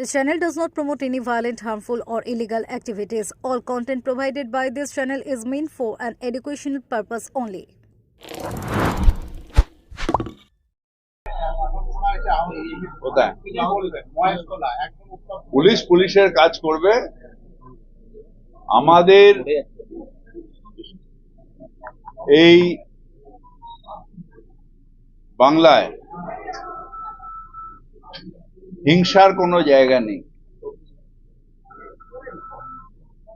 This channel does not promote any violent, harmful, or illegal activities. All content provided by this channel is meant for an educational purpose only. Police পুলিশের কাজ করবে আমাদের এই বাংলায় হিংসার কোনো জায়গা নেই।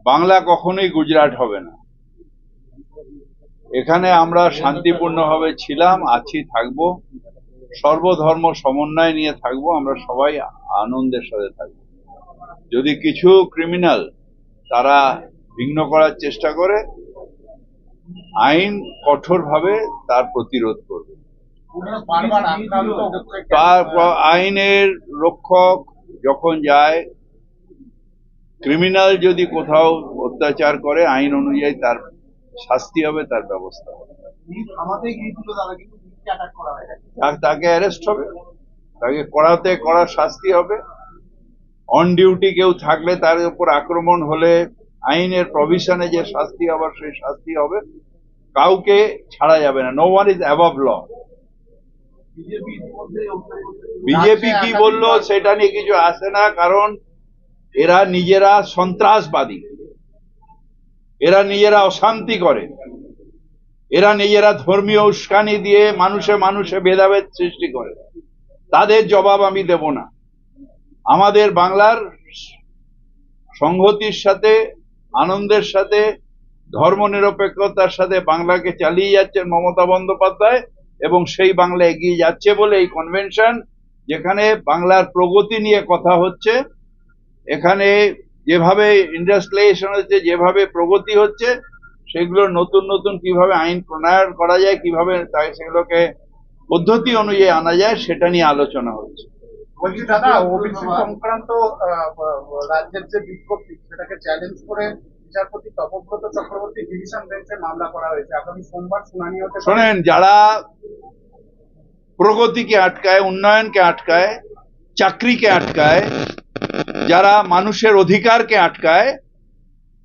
বাংলা কখনোই গুজরাট হবে না। এখানে আমরা শান্তিপূর্ণভাবে ছিলাম, আছি, থাকব। সর্বধর্ম সমন্বয় নিয়ে থাকব, আমরা সবাই আনন্দের সাথে থাকব। যদি কিছু ক্রিমিনাল তারা ভিন্ন করার চেষ্টা করে, আইন কঠোরভাবে তার প্রতিরোধ করবে। আইনের রক্ষক যখন যায় ক্রিমিনাল যদি কোথাও অত্যাচার করে আইন অনুযায়ী তার শাস্তি হবে তার ব্যবস্থা হবে হয় তাকে অ্যারেস্ট হবে তাকে কড়াতে কড়া শাস্তি হবে অন ডিউটি কেউ থাকলে তার উপর আক্রমণ হলে আইনের প্রভিশনে যে শাস্তি হবার সেই শাস্তি হবে কাউকে ছাড়া যাবে না no one is above law BJP কি বলল? সেটা নিয়ে কিছু আসে না, কারণ এরা নিজেরা সন্ত্রাসবাদী। এরা নিজেরা অশান্তি করে। এরা নিজেরা ধর্মীয় উস্কানি দিয়ে মানুষে মানুষে ভেদাভেদ সৃষ্টি করে। তাদের জবাব আমি দেব না। আমাদের বাংলার সংহতির সাথে, আনন্দের সাথে, ধর্মনিরপেক্ষতার সাথে বাংলাকে চালিয়ে যাচ্ছেন মমতা বন্দ্যোপাধ্যায়। এবং সেই বাংলা এগিয়ে যাচ্ছে বলে এই কনভেনশন যেখানে বাংলার প্রগতি নিয়ে কথা হচ্ছে, এখানে যেভাবে ইন্ডাস্ট্রিয়ালাইজেশন হচ্ছে, যেভাবে প্রগতি হচ্ছে, সেগুলো নতুন নতুন কীভাবে আইন প্রণয়ন করা যায়, কীভাবে তাই সেগুলোকে পদ্ধতি অনুযায়ী আনা যায়, সেটা নিয়ে আলোচনা হচ্ছে। দাদা সংক্রান্ত রাজ্যের যে সেটাকে চ্যালেঞ্জ করে বিচারপতি তপব্রত চক্রবর্তী ডিভিশন বেঞ্চে মামলা করা হয়েছে। আগামী সোমবার শুনানি হতে শোনেন, যারা প্রগতিকে আটকায়, উন্নয়নকে আটকায়, চাকরিকে আটকায়, যারা মানুষের অধিকারকে আটকায়,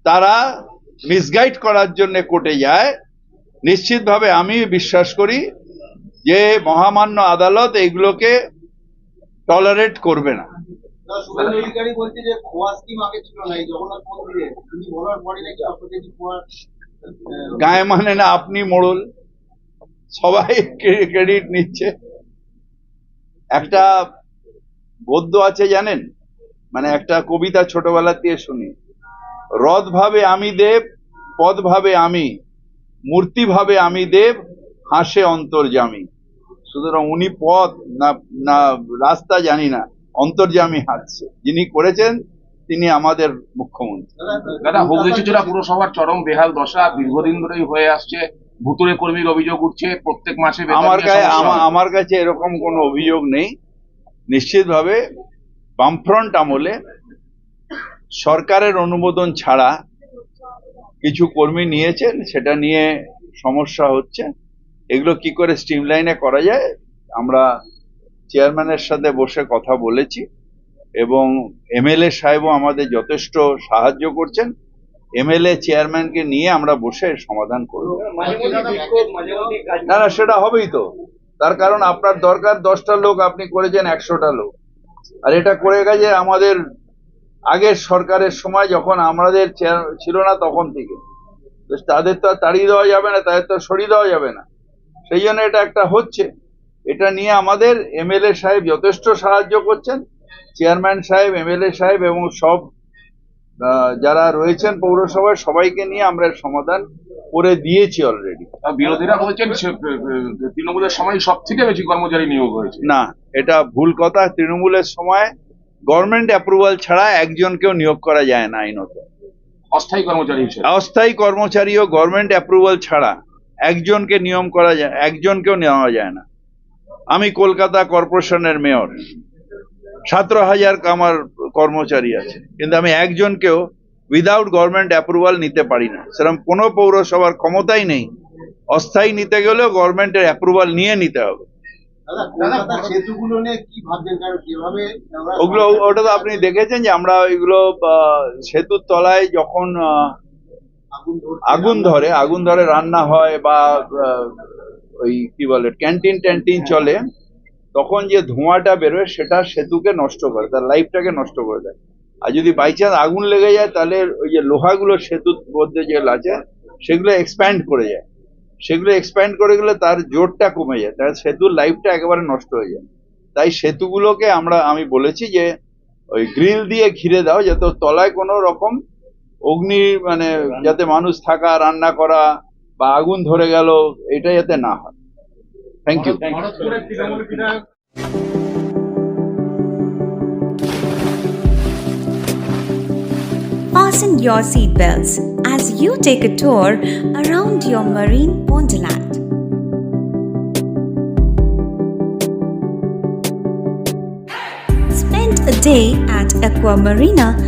তারা মিসগাইড করার জন্য কোর্টে যায়। নিশ্চিতভাবে আমি বিশ্বাস করি যে মহামান্য আদালত এইগুলোকে টলারেট করবে না। গায়ে মানে না, আপনি মোড়ল। সবাই ক্রেডিট নিচ্ছে। একটা গদ্য আছে জানেন? মানে একটা কবিতা ছোটবেলা দিয়ে শুনি। রথ ভাবে আমি দেব পদ ভাবে আমি মূর্তি ভাবে আমি দেব, হাসে অন্তর্জামী সুতরাং উনি পথ না, রাস্তা জানি না। অন্তর্জামী হাসছে যিনি করেছেন তিনি আমাদের মুখ্যমন্ত্রী। দাদা হুগলি চুচুড়া পুরসভার চরম বেহাল দশা দীর্ঘদিন ধরেই হয়ে আসছে। ভুতুরে কর্মীর অভিযোগ উঠছে প্রত্যেক মাসে আমার কাছে। আমার কাছে এরকম কোনো অভিযোগ নেই। নিশ্চিতভাবে বামফ্রন্ট আমলে সরকারের অনুমোদন ছাড়া কিছু কর্মী নিয়েছেন সেটা নিয়ে সমস্যা হচ্ছে। এগুলো কি করে স্ট্রিমলাইনে করা যায় আমরা চেয়ারম্যানের সাথে বসে কথা বলেছি এবং এমএলএ সাহেবও আমাদের যথেষ্ট সাহায্য করছেন। এমএলএ চেয়ারম্যানকে নিয়ে আমরা বসে সমাধান করব। না না, সেটা হবেই তো। তার কারণ আপনার দরকার দশটা লোক, আপনি করেছেন একশোটা লোক। আর এটা করে গেছে আমাদের আগের সরকারের সময় যখন আমাদের ছিল না তখন থেকে। তাদের তো তাড়িয়ে দেওয়া যাবে না, তাদের তো সরিয়ে দেওয়া যাবে না। সেই জন্য এটা একটা হচ্ছে। এটা নিয়ে আমাদের এমএলএ সাহেব যথেষ্ট সাহায্য করছেন। চেয়ারম্যান সাহেব এমএলএ সাহেব এবং সব যারা রয়েছেন পৌরসভায় সবাইকে নিয়ে আমরা সমাধান করে দিয়েছি অলরেডি বিরোধীরা বলছেন তৃণমূলের সময় সব থেকে বেশি কর্মচারী নিয়োগ হয়েছে। না এটা ভুল কথা। তৃণমূলের সময় গভর্নমেন্ট অ্যাপ্রুভাল ছাড়া একজনকেও নিয়োগ করা যায় না আইনত অস্থায়ী কর্মচারী হিসেবে। অস্থায়ী কর্মচারী ও গভর্নমেন্ট অ্যাপ্রুভাল ছাড়া একজনকে নিয়ম করা যায় একজনকেও নেওয়া যায় না। আমি কলকাতা কর্পোরেশনের মেয়র। সতেরো হাজার আমার কর্মচারী আছে। কিন্তু আমি একজনকেও উইদাউট গভর্নমেন্ট অ্যাপ্রুভাল নিতে পারি না। সেরকম কোনো পৌরসভার ক্ষমতাই নেই। অস্থায়ী নিতে গেলেও গভর্নমেন্টের অ্যাপ্রুভাল নিয়ে নিতে হবে। ওগুলো ওটা তো আপনি দেখেছেন যে আমরা ওইগুলো সেতুর তলায় যখন আগুন ধরে আগুন ধরে রান্না হয় বা ওই কি বলে ক্যান্টিন ট্যান্টিন চলে তখন যে ধোঁয়াটা বেরোয় সেটা সেতুকে নষ্ট করে তার লাইফটাকে নষ্ট করে দেয়। আর যদি বাই চান্স আগুন লেগে যায় তাহলে ওই যে লোহাগুলো সেতুর মধ্যে যেগুলো আছে সেগুলো এক্সপ্যান্ড করে যায়। সেগুলো এক্সপ্যান্ড করে গেলে তার জোরটা কমে যায় তার সেতুর লাইফটা একেবারে নষ্ট হয়ে যায়। তাই সেতুগুলোকে আমরা আমি বলেছি যে ওই গ্রিল দিয়ে ঘিরে দাও যাতে তলায় কোনো রকম অগ্নি মানে যাতে মানুষ থাকা রান্না করা বা আগুন ধরে গেল এটা যাতে না হয় থ্যাংক ইউ ভরতপুরের তৃণমূল বিধায়ক Fasten your seatbelts as you take a tour around your marine wonderland. Spend a day at Aqua Marina and